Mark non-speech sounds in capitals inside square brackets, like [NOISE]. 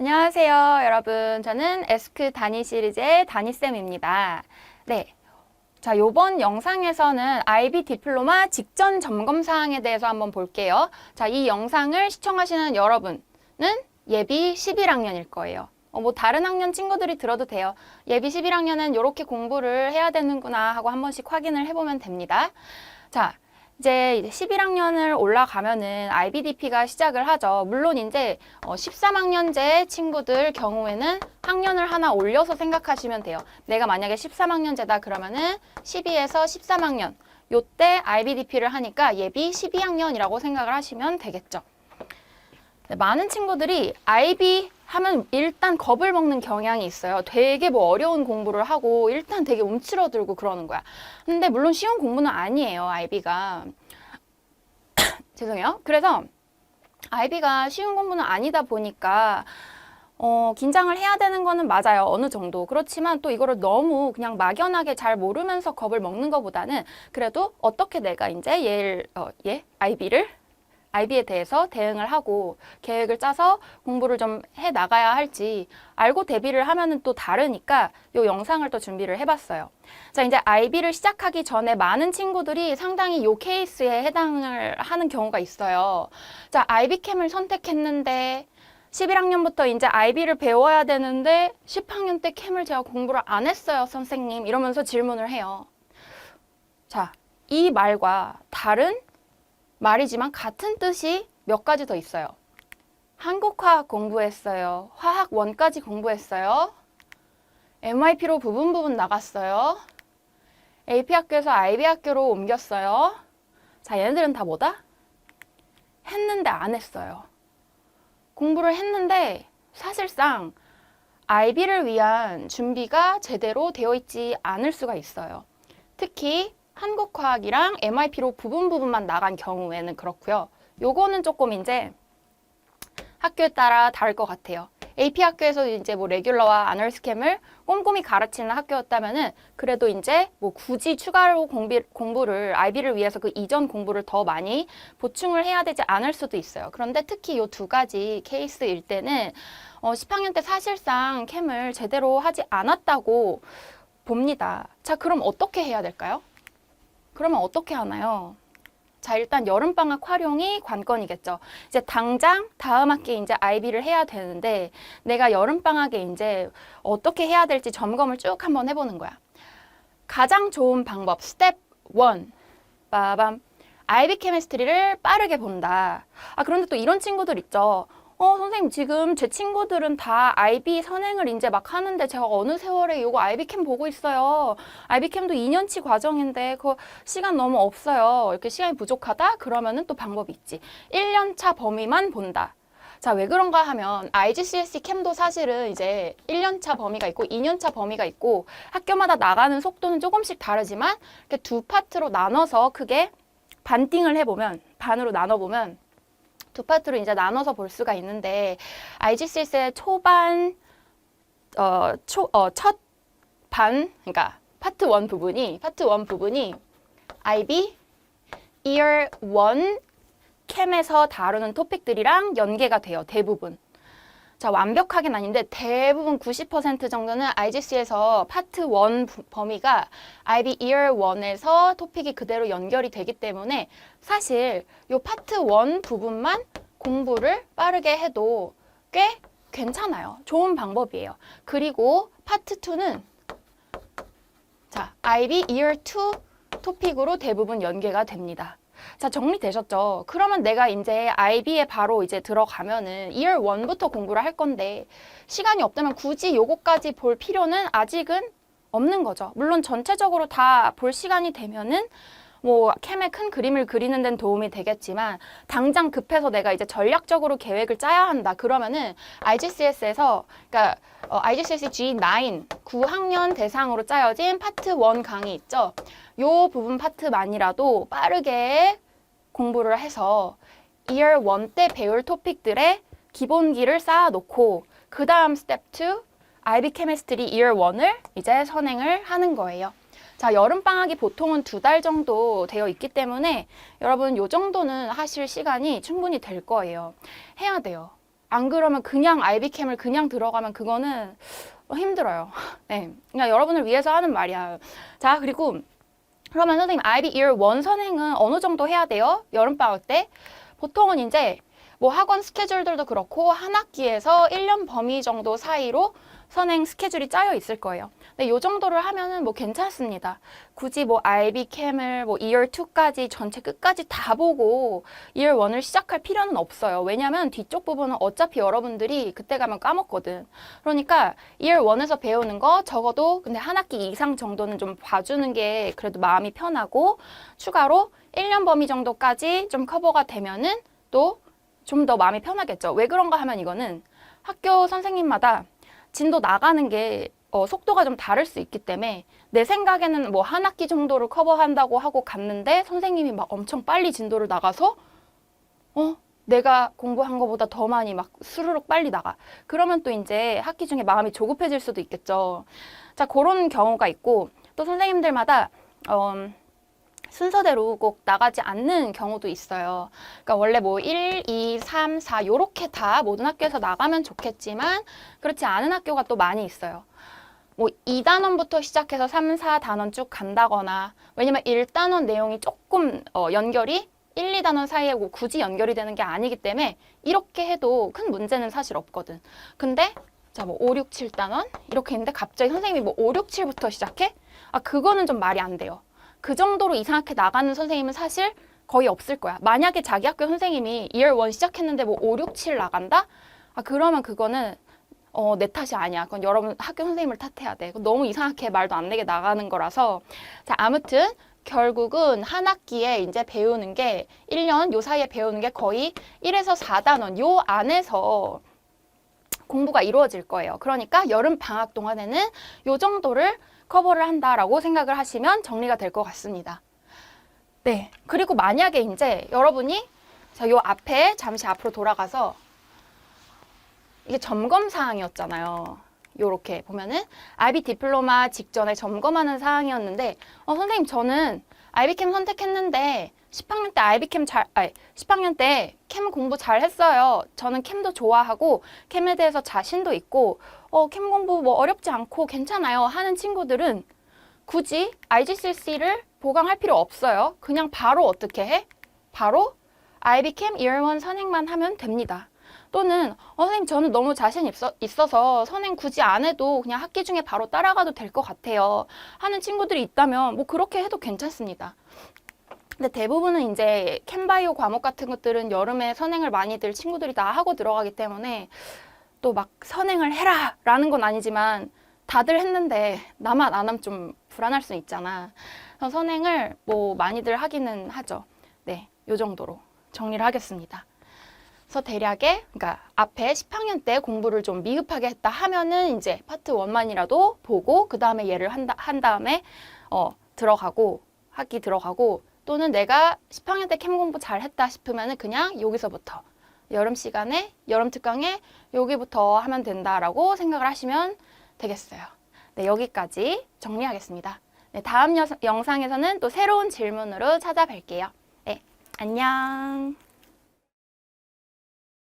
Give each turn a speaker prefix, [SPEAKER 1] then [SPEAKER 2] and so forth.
[SPEAKER 1] 안녕하세요, 여러분. 저는 에스크 다니 시리즈의 다니쌤입니다. 네. 자, 요번 영상에서는 IB 디플로마 직전 점검 사항에 대해서 한번 볼게요. 자, 이 영상을 시청하시는 여러분은 예비 11학년일 거예요. 어, 뭐 다른 학년 친구들이 들어도 돼요. 예비 11학년은 이렇게 공부를 해야 되는구나 하고 한 번씩 확인을 해보면 됩니다. 자, 이제 11학년을 올라가면은 IBDP가 시작을 하죠. 물론 이제 어, 13학년제 친구들 경우에는 학년을 하나 올려서 생각하시면 돼요. 내가 만약에 13학년제다 그러면은 12에서 13학년 요때 IBDP를 하니까 예비 12학년이라고 생각을 하시면 되겠죠. 네, 많은 친구들이 IB 하면 일단 겁을 먹는 경향이 있어요. 되게 뭐 어려운 공부를 하고 일단 되게 움츠러들고 그러는 거야. 근데 물론 쉬운 공부는 아니에요, IB가. [CLEARS THROAT] 죄송해요. 그래서 IB가 쉬운 공부는 아니다 보니까 어, 긴장을 해야 되는 거는 맞아요. 어느 정도. 그렇지만 또 이거를 너무 그냥 막연하게 잘 모르면서 겁을 먹는 것보다는 그래도 어떻게 내가 이제 얘를, 어, 얘? IB를 IB에 대해서 대응을 하고 계획을 짜서 공부를 좀 해 나가야 할지 알고 대비를 하면은 또 다르니까 요 영상을 또 준비를 해봤어요. 자, 이제 IB를 시작하기 전에 많은 친구들이 상당히 요 케이스에 해당을 하는 경우가 있어요. 자, IB캠을 선택했는데 11학년부터 이제 IB를 배워야 되는데 10학년 때 캠을 제가 공부를 안 했어요, 선생님. 이러면서 질문을 해요. 자, 이 말과 다른 말이지만 같은 뜻이 몇 가지 더 있어요. 한국화학 공부했어요. 화학 원까지 공부했어요. MIP로 부분 부분 나갔어요. AP 학교에서 IB 학교로 옮겼어요. 자, 얘네들은 다 뭐다? 했는데 안 했어요. 공부를 했는데 사실상 IB를 위한 준비가 제대로 되어 있지 않을 수가 있어요. 특히 한국화학이랑 MIP로 부분 부분만 나간 경우에는 그렇고요. 요거는 조금 이제 학교에 따라 다를 것 같아요. AP 학교에서 이제 뭐 레귤러와 아널스캠을 꼼꼼히 가르치는 학교였다면은 그래도 이제 뭐 굳이 추가로 공비, 공부를 IB를 위해서 그 이전 공부를 더 많이 보충을 해야 되지 않을 수도 있어요. 그런데 특히 요 두 가지 케이스일 때는 어, 10학년 때 사실상 캠을 제대로 하지 않았다고 봅니다. 자, 그럼 어떻게 해야 될까요? 그러면 어떻게 하나요? 자, 일단 여름방학 활용이 관건이겠죠. 이제 당장 다음 학기에 이제 IB를 해야 되는데 내가 여름방학에 이제 어떻게 해야 될지 점검을 쭉 한번 해보는 거야. 가장 좋은 방법, 스텝 1. 빠밤. IB 케미스트리를 빠르게 본다. 아, 그런데 또 이런 친구들 있죠. 어, 선생님, 지금 제 친구들은 다 IB 선행을 이제 막 하는데 제가 어느 세월에 이거 IB캠 보고 있어요. IB캠도 2년치 과정인데 그 시간 너무 없어요. 이렇게 시간이 부족하다? 그러면은 또 방법이 있지. 1년차 범위만 본다. 자, 왜 그런가 하면 IGCSE 캠도 사실은 이제 1년차 범위가 있고 2년차 범위가 있고 학교마다 나가는 속도는 조금씩 다르지만 이렇게 두 파트로 나눠서 크게 반띵을 해보면, 반으로 나눠보면 두 파트로 이제 나눠서 볼 수가 있는데 IGCS의 초반 어, 초, 어, 첫 반, 그러니까 파트 1 부분이 파트 1 부분이 IB Year 1 캠에서 다루는 토픽들이랑 연계가 돼요. 대부분. 자, 완벽하긴 아닌데 대부분 90% 정도는 IGC에서 파트 1 부- 범위가 IB Year 1에서 토픽이 그대로 연결이 되기 때문에 사실 요 파트 1 부분만 공부를 빠르게 해도 꽤 괜찮아요. 좋은 방법이에요. 그리고 파트 2는 자, IB Year 2 토픽으로 대부분 연계가 됩니다. 자, 정리되셨죠? 그러면 내가 이제 IB에 바로 이제 들어가면은 Year 1부터 공부를 할 건데 시간이 없다면 굳이 요거까지 볼 필요는 아직은 없는 거죠. 물론 전체적으로 다 볼 시간이 되면은 뭐 캠의 큰 그림을 그리는 데는 도움이 되겠지만 당장 급해서 내가 이제 전략적으로 계획을 짜야 한다. 그러면은 IGCS에서 그러니까 어, IGCSE G9 9학년 대상으로 짜여진 파트 1 강의 있죠. 요 부분 파트만이라도 빠르게 공부를 해서 Year 1 때 배울 토픽들의 기본기를 쌓아놓고 그 다음 스텝 2 IB 케미스트리 Year 1을 이제 선행을 하는 거예요. 자, 여름방학이 보통은 두 달 정도 되어 있기 때문에 여러분 요 정도는 하실 시간이 충분히 될 거예요. 해야 돼요. 안 그러면 그냥 IB캠을 그냥 들어가면 그거는 어, 힘들어요. [LAUGHS] 네. 그러니까 여러분을 위해서 하는 말이야. 자, 그리고 그러면 선생님 IB Year 1 선행은 어느 정도 해야 돼요? 여름방학 때? 보통은 이제 뭐 학원 스케줄들도 그렇고 한 학기에서 1년 범위 정도 사이로 선행 스케줄이 짜여 있을 거예요. 근데 요 정도를 하면은 뭐 괜찮습니다. 굳이 뭐 IB 캠을 뭐 Year 2까지 전체 끝까지 다 보고 Year 1을 시작할 필요는 없어요. 왜냐면 뒤쪽 부분은 어차피 여러분들이 그때 가면 까먹거든. 그러니까 Year 1에서 배우는 거 적어도 근데 한 학기 이상 정도는 좀 봐주는 게 그래도 마음이 편하고 추가로 1년 범위 정도까지 좀 커버가 되면은 또 좀 더 마음이 편하겠죠. 왜 그런가 하면 이거는 학교 선생님마다 진도 나가는 게 어, 속도가 좀 다를 수 있기 때문에 내 생각에는 뭐 한 학기 정도를 커버한다고 하고 갔는데 선생님이 막 엄청 빨리 진도를 나가서 어 내가 공부한 것보다 더 많이 막 수르륵 빨리 나가. 그러면 또 이제 학기 중에 마음이 조급해질 수도 있겠죠. 자 그런 경우가 있고 또 선생님들마다 어, 순서대로 꼭 나가지 않는 경우도 있어요. 그러니까 원래 뭐 1, 2, 3, 4 요렇게 다 모든 학교에서 나가면 좋겠지만 그렇지 않은 학교가 또 많이 있어요. 뭐 2단원부터 시작해서 3, 4단원 쭉 간다거나 왜냐면 1단원 내용이 조금 어, 연결이 1, 2단원 사이에 뭐 굳이 연결이 되는 게 아니기 때문에 이렇게 해도 큰 문제는 사실 없거든. 근데 자, 뭐 5, 6, 7단원 이렇게 있는데 갑자기 선생님이 뭐 5, 6, 7부터 시작해? 아, 그거는 좀 말이 안 돼요. 그 정도로 이상하게 나가는 선생님은 사실 거의 없을 거야. 만약에 자기 학교 선생님이 2월 1 시작했는데 뭐 5, 6, 7 나간다? 아, 그러면 그거는 어, 내 탓이 아니야. 그건 여러분 학교 선생님을 탓해야 돼. 그건 너무 이상하게 말도 안 되게 나가는 거라서. 자, 아무튼 결국은 한 학기에 이제 배우는 게 1년 요 사이에 배우는 게 거의 1에서 4단원 요 안에서 공부가 이루어질 거예요. 그러니까 여름 방학 동안에는 요 정도를 커버를 한다라고 생각을 하시면 정리가 될 것 같습니다. 네. 그리고 만약에 이제 여러분이 자, 요 앞에 잠시 앞으로 돌아가서 이게 점검 사항이었잖아요. 요렇게 보면은 IB 디플로마 직전에 점검하는 사항이었는데 어 선생님 저는 IB캠 선택했는데 10학년 때 IB캠 잘 아니 10학년 때 캠 공부 잘 했어요. 저는 캠도 좋아하고 캠에 대해서 자신도 있고 어 캠 공부 뭐 어렵지 않고 괜찮아요 하는 친구들은 굳이 IGCSE를 보강할 필요 없어요. 그냥 바로 어떻게 해? 바로 IB캠 1 1 선행만 하면 됩니다. 또는 어, 선생님 저는 너무 자신 있어, 있어서 선행 굳이 안 해도 그냥 학기 중에 바로 따라가도 될 것 같아요 하는 친구들이 있다면 뭐 그렇게 해도 괜찮습니다. 근데 대부분은 이제 캠바이오 과목 같은 것들은 여름에 선행을 많이들 친구들이 다 하고 들어가기 때문에 또 막 선행을 해라 라는 건 아니지만 다들 했는데 나만 안 하면 좀 불안할 수 있잖아. 그래서 선행을 뭐 많이들 하기는 하죠. 네, 요 정도로 정리를 하겠습니다. 그래서 대략의 그러니까 앞에 10학년 때 공부를 좀 미흡하게 했다 하면은 이제 파트 1만이라도 보고 그 다음에 얘를 한다 한 다음에 어 들어가고 학기 들어가고 또는 내가 10학년 때 캠 공부 잘 했다 싶으면은 그냥 여기서부터 여름 시간에 여름 특강에 여기부터 하면 된다라고 생각을 하시면 되겠어요. 네, 여기까지 정리하겠습니다. 네, 다음 여, 영상에서는 또 새로운 질문으로 찾아뵐게요. 네, 안녕.